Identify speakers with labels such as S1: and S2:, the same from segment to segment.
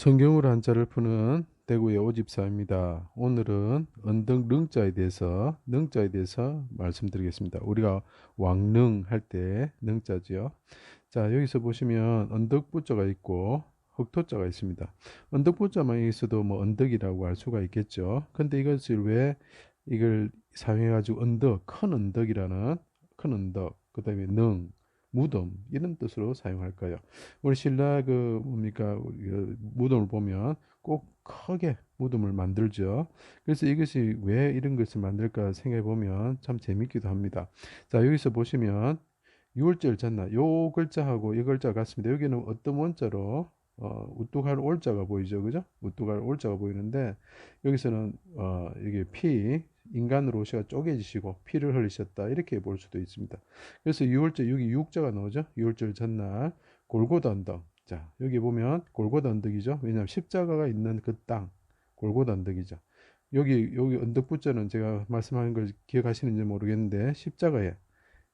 S1: 성경으로 한자를 푸는 대구의 오집사입니다. 오늘은 언덕 능자에 대해서 능자에 대해서 말씀드리겠습니다. 우리가 왕능 할때 능자지요. 자 여기서 보시면 언덕부자가 있고 흑토자가 있습니다. 언덕부자만 있어도 뭐 언덕이라고 할 수가 있겠죠. 근데 이것을 왜 이걸 사용해가지고 언덕 큰 언덕이라는 큰 언덕 그 다음에 능 무덤 이런 뜻으로 사용할까요? 우리 신라 그 뭡니까 그 무덤을 보면 꼭 크게 무덤을 만들죠. 그래서 이것이 왜 이런 것을 만들까 생각해 보면 참 재밌기도 합니다. 자 여기서 보시면 유월절 잤나 요 글자하고 이 글자 같습니다. 여기는 어떤 원자로 어, 우뚝할 올자가 보이죠, 그죠? 우뚝할 올자가 보이는데 여기서는 어, 이게 피 인간으로 시가 쪼개지시고 피를 흘리셨다 이렇게 볼 수도 있습니다. 그래서 6월절 여기 6자가 나오죠. 6월절 전날 골고다 언덕. 자 여기 보면 골고다 언덕이죠. 왜냐하면 십자가가 있는 그 땅 골고다 언덕이죠. 여기 여기 언덕 부자는 제가 말씀하는 걸 기억하시는지 모르겠는데 십자가에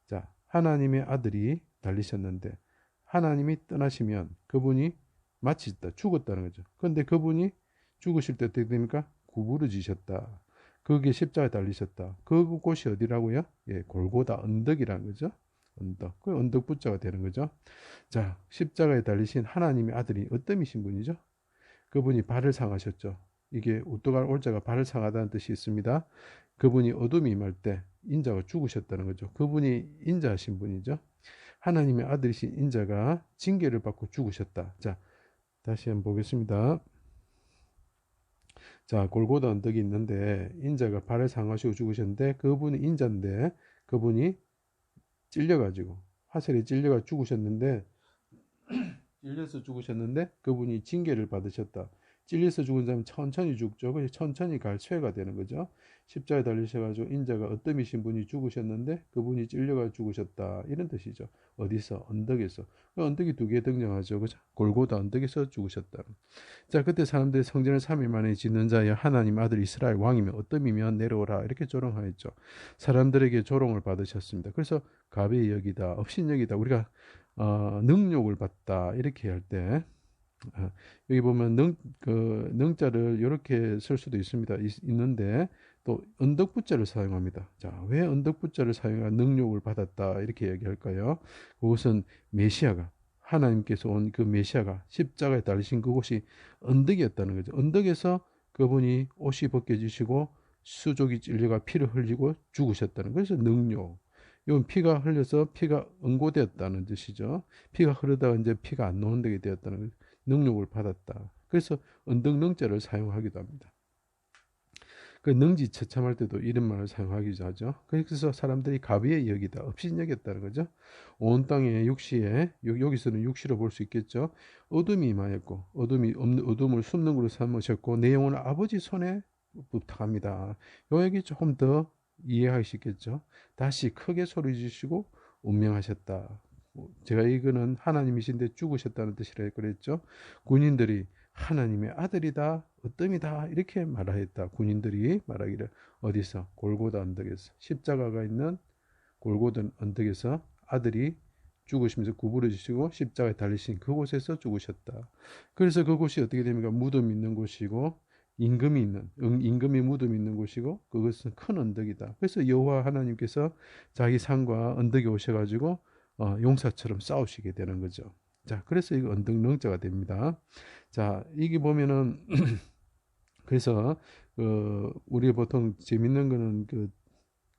S1: 자 하나님의 아들이 달리셨는데 하나님이 떠나시면 그분이 마치 죽었다는 거죠. 그런데 그분이 죽으실 때 어떻게 됩니까? 구부러지셨다. 거기에 십자가에 달리셨다. 그곳이 어디라고요? 예, 골고다 언덕이라는 거죠. 언덕. 그 언덕 부자가 되는 거죠. 자, 십자가에 달리신 하나님의 아들이 어떠이신 분이죠? 그분이 발을 상하셨죠. 이게 우뚝할 올자가 발을 상하다는 뜻이 있습니다. 그분이 어둠이 임할 때 인자가 죽으셨다는 거죠. 그분이 인자하신 분이죠. 하나님의 아들이신 인자가 징계를 받고 죽으셨다. 자, 다시 한번 보겠습니다. 자, 골고다 언덕이 있는데 인자가 발을 상하시고 죽으셨는데 그분이 인자인데 그분이 찔려가지고 화살에 찔려가 죽으셨는데 찔려서 죽으셨는데 그분이 징계를 받으셨다. 찔려서 죽은 사람은 천천히 죽죠. 그래서 천천히 갈 쇠가 되는 거죠. 십자에 달리셔가지고 인자가 어떠이신 분이 죽으셨는데 그분이 찔려가 죽으셨다. 이런 뜻이죠. 어디서? 언덕에서. 그 언덕이 두 개 등장하죠. 그죠? 골고다 언덕에서 죽으셨다. 자, 그때 사람들이 성전을 3일 만에 짓는 자여 하나님 아들 이스라엘 왕이면 어떠이면 내려오라. 이렇게 조롱하였죠. 사람들에게 조롱을 받으셨습니다. 그래서 가베 여기다, 업신여기다. 우리가 어, 능욕을 받다. 이렇게 할 때 아, 여기 보면 능, 그, 능자를 이렇게 쓸 수도 있습니다. 있, 는데또 언덕부자를 사용합니다. 자, 왜 언덕부자를 사용하 능력을 받았다 이렇게 얘기할까요? 그것은 메시아가 하나님께서 온 그 메시아가 십자가에 달리신 그곳이 언덕이었다는 거죠. 언덕에서 그분이 옷이 벗겨지시고 수족이 찔려가 피를 흘리고 죽으셨다는. 그래서 능력. 이건 피가 흘려서 피가 응고되었다는 뜻이죠. 피가 흐르다가 이제 피가 안 나오게 되었다는 거죠. 능력을 받았다. 그래서 언덕능자를 사용하기도 합니다. 그 능지 처참할 때도 이런 말을 사용하기도 하죠. 그래서 사람들이 가비의 여기다 없인 여겼다는 거죠. 온 땅에 육시에 여기서는 육시로 볼 수 있겠죠. 어둠이 임하였고 어둠이 어둠을 숨는 걸로 삼으셨고 내 영혼을 아버지 손에 부탁합니다. 요 얘기 조금 더 이해하시겠죠. 다시 크게 소리 지시고 운명하셨다. 제가 이거는 하나님이신데 죽으셨다는 뜻이라 그랬죠. 군인들이 하나님의 아들이다, 어뜸이다 이렇게 말하였다. 군인들이 말하기를 어디서 골고다 언덕에서 십자가가 있는 골고다 언덕에서 아들이 죽으시면서 구부러지시고 십자가에 달리신 그곳에서 죽으셨다. 그래서 그곳이 어떻게 됩니까? 무덤 있는 곳이고 임금이 있는 임금이 무덤 있는 곳이고 그것은 큰 언덕이다. 그래서 여호와 하나님께서 자기 산과 언덕에 오셔가지고 어, 용사처럼 싸우시게 되는 거죠. 자, 그래서 이거 언덕능자가 됩니다. 자, 이게 보면은 그래서 그 우리 보통 재밌는 거는 그,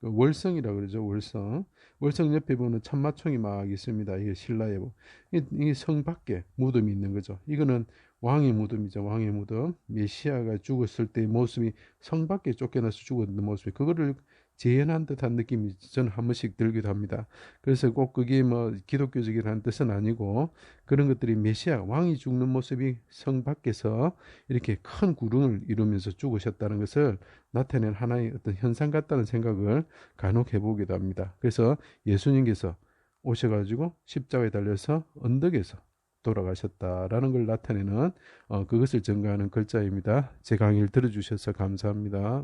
S1: 그 월성이라 그러죠. 월성. 월성 옆에 보면 참마총이 막 있습니다. 이게 신라에 보. 이게 성 밖에 무덤이 있는 거죠. 이거는 왕의 무덤이죠. 왕의 무덤. 메시아가 죽었을 때의 모습이 성 밖에 쫓겨나서 죽었는 모습이 그거를 재현한 듯한 느낌이 저는 한 번씩 들기도 합니다. 그래서 꼭 그게 뭐 기독교적이라는 뜻은 아니고 그런 것들이 메시아 왕이 죽는 모습이 성 밖에서 이렇게 큰 구름을 이루면서 죽으셨다는 것을 나타낸 하나의 어떤 현상 같다는 생각을 간혹 해보기도 합니다. 그래서 예수님께서 오셔가지고 십자가에 달려서 언덕에서 돌아가셨다라는 걸 나타내는 어, 그것을 증거하는 글자입니다. 제 강의를 들어주셔서 감사합니다.